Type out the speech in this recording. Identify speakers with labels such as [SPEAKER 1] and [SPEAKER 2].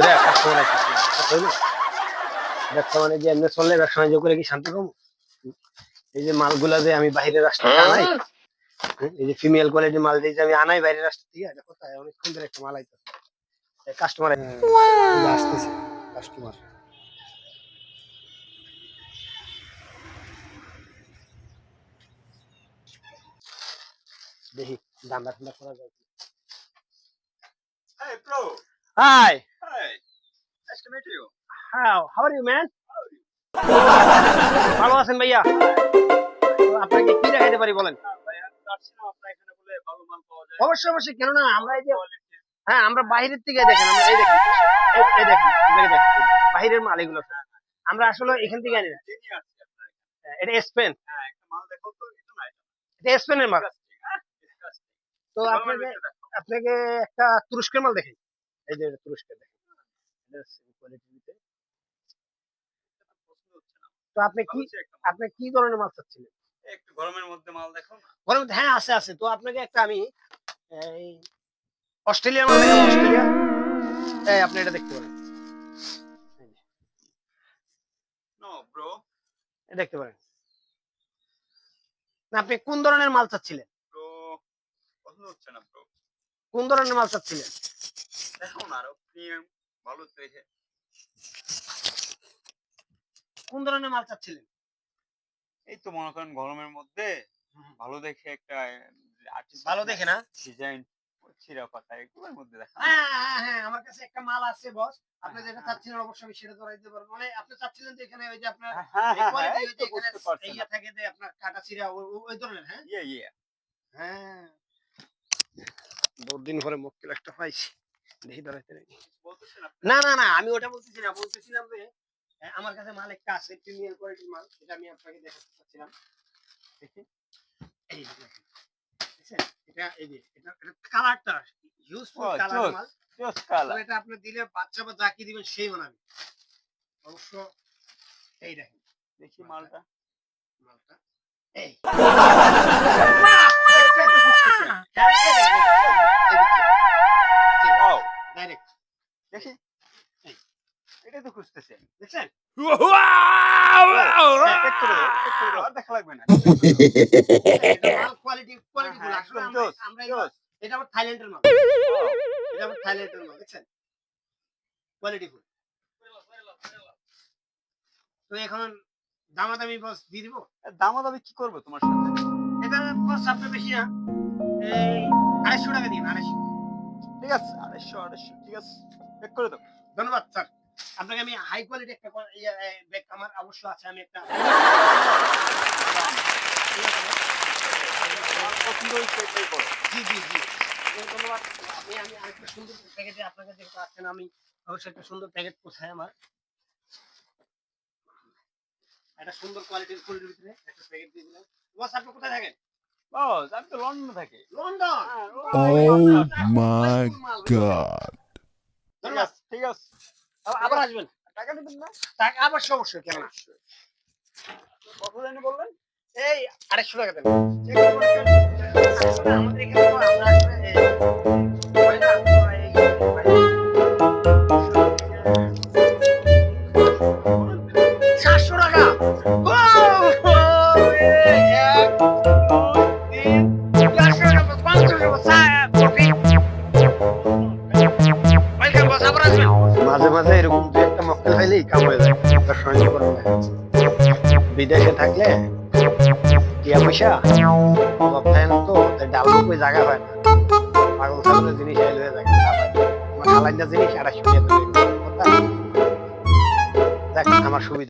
[SPEAKER 1] ব্যবসা মানে যে এমনি চললে ব্যবসা বাণিজ্য করে কি শান্তি পাবো? এই যে মালগুলা যে আমি বাইরের রাষ্ট্র আনাই এই যে ফিমেল কোয়ালিটির মাল দিয়ে আমি আনাই বাইরের রাষ্ট্র থেকে এটা কোথায় অনেক সুন্দর একটা মাল আইতো কাস্টমার আসতেছে কাস্টমার দেখি দান্দা ঠান্ডা করা যায় কি। Hi,
[SPEAKER 2] Nice to meet you.
[SPEAKER 1] how? How are you man? ভালো আছেন ভাইয়া? আপনাকে কি দেখাইতে পারি বলেন? অবশ্যই অবশ্যই কেন না আমরা এই যে হ্যাঁ আমরা বাইরের থেকে দেখেন আমরা এই দেখেন। এই- দেখেন বাইরের মাল এগুলো। আমরা আসলে এখান থেকে আনি না। এটা স্পেন
[SPEAKER 2] হ্যাঁ, এটা
[SPEAKER 1] স্পেনের মাল
[SPEAKER 2] হ্যাঁ?
[SPEAKER 1] তো আপনাকে আপনাকে একটা তুরস্কের মাল দেখেন এই যে তুরস্কের দেখেন কোয়ালিটির ভিতরে
[SPEAKER 2] না।
[SPEAKER 1] তো আপনি কি। আপনি কি ধরনের মাল চাচ্ছিলেন
[SPEAKER 2] একটু গরমের মধ্যে মাল দেখো না।
[SPEAKER 1] হ্যাঁ আছে আছে তো আপনাকে একটা আমি এই অস্ট্রেলিয়ার মাল দেখেন অস্ট্রেলিয়া এই আপনি এটা দেখতে পারেন
[SPEAKER 2] bro.
[SPEAKER 1] এটা দেখতে পারেন না আপনি কোন ধরনের মাল চাচ্ছিলেন
[SPEAKER 2] Bro, পছন্দ হচ্ছে না, bro।
[SPEAKER 1] কোন ধরনের মাল চাচ্ছিলেন
[SPEAKER 2] দেখো না, আরও premium, ভালো দেখে।
[SPEAKER 1] কোন ধরনের মাল চাচ্ছিলেন?
[SPEAKER 2] এই তো মনে করেন গরমের মধ্যে ভালো দেখে একটা
[SPEAKER 1] ভালো দেখে না?
[SPEAKER 2] ডিজাইন ছিঁড়া কথা এগুলোর মধ্যে দেখা।
[SPEAKER 1] হ্যাঁ হ্যাঁ হ্যাঁ আমার কাছে একটা মাল আছে বস আপনি
[SPEAKER 2] হ্যাঁ,
[SPEAKER 1] যেটা
[SPEAKER 2] হ্যাঁ।
[SPEAKER 1] চাচ্ছিলেন অবশ্যই আমি সেটা ধরাই দিতে পারব মানে আপনি চাচ্ছিলেন যে এখানে ওই যে আপনার
[SPEAKER 2] হ্যাঁ
[SPEAKER 1] এই
[SPEAKER 2] হ্যাঁ
[SPEAKER 1] quality
[SPEAKER 2] হ্যাঁ
[SPEAKER 1] ওই যে এখানে
[SPEAKER 2] বুঝতে
[SPEAKER 1] ইয়ে থাকে যে আপনার কাটা চিরা ওই- ধরনের হ্যাঁ?
[SPEAKER 2] ইয়ে ইয়ে।
[SPEAKER 1] হ্যাঁ। বহুদিন পরে মক্কেল একটা পাইছি। না না না আমি ওটা বলতেছি না বলতেছিলাম যে আমার কাছে মাল একটা আছে প্রিমিয়াম কোয়ালিটির মাল এটা আমি আপনাকে দেখাতে চাচ্ছিলাম। এই যে দেখেন। দেখছেন? এটা এই যে এটা এটা কালারটা ইউজফুল কালার মাল।
[SPEAKER 2] জোস কালার
[SPEAKER 1] এটা আপনি দিলে বাচ্চা বা যাকে দিবেন সেই বানাবে অবশ্য এই দেখেন
[SPEAKER 2] দেখি মালটা
[SPEAKER 1] মালটা। এই।
[SPEAKER 2] খুঁজতেছি।
[SPEAKER 1] দেখছেন?
[SPEAKER 2] দেখা লাগবে না।
[SPEAKER 1] কোয়ালিটি কোয়ালিটি আমরা থাইল্যান্ডের মাল। এটা থাইল্যান্ডের মাল দেখছেন? কোয়ালিটি ফুল তো এখন দামাদামি বস দিয়ে দিব?
[SPEAKER 2] দামাদামি কি করব তোমার সাথে?
[SPEAKER 1] এটা বস আপনি বেশি না। এই আড়াইশো টাকা দিন আড়াইশো।
[SPEAKER 2] ঠিক আছে আড়াইশো আড়াইশো ঠিক আছে। চেক করে দাও।
[SPEAKER 1] ধন্যবাদ স্যার আপনাকে আমি হাই কোয়ালিটি একটা ইয়ে, ব্যাগ আমার অবশ্য আছে আমি একটা জি জি জি ধন্যবাদ আপনি আমি আরেকটা সুন্দর প্যাকেটে আপনাকে যেটা আছেন আমি অবশ্যই একটা সুন্দর প্যাকেট কোথায় আমার একটা সুন্দর কোয়ালিটির ফুলের ভিতরে একটা প্যাকেট দিয়ে দিলাম বস আপনি কোথায় থাকেন
[SPEAKER 2] ও আমি তো লন্ডনে থাকি
[SPEAKER 1] লন্ডন
[SPEAKER 2] হ্যাঁ,
[SPEAKER 3] Oh my
[SPEAKER 1] ধন্যবাদ
[SPEAKER 2] ঠিক আছে
[SPEAKER 1] আবার- আবার আসবেন।
[SPEAKER 2] টাকা নেবেন না?
[SPEAKER 1] টাকা অবশ্যই অবশ্যই কেন?
[SPEAKER 2] কত জানি বললেন?
[SPEAKER 1] এই আড়াইশো টাকা দেন। আমাদের এখানে আমরা আসলে এই, হয় বিদেশে থাকলে টিয়া পয়সা অভাব তো ডাল কই জায়গা হয় না। পাগল ছাগলের জিনিস আইল জায়গা আমার জিনিস আর টাকা দেবে। আমার সুবিধা।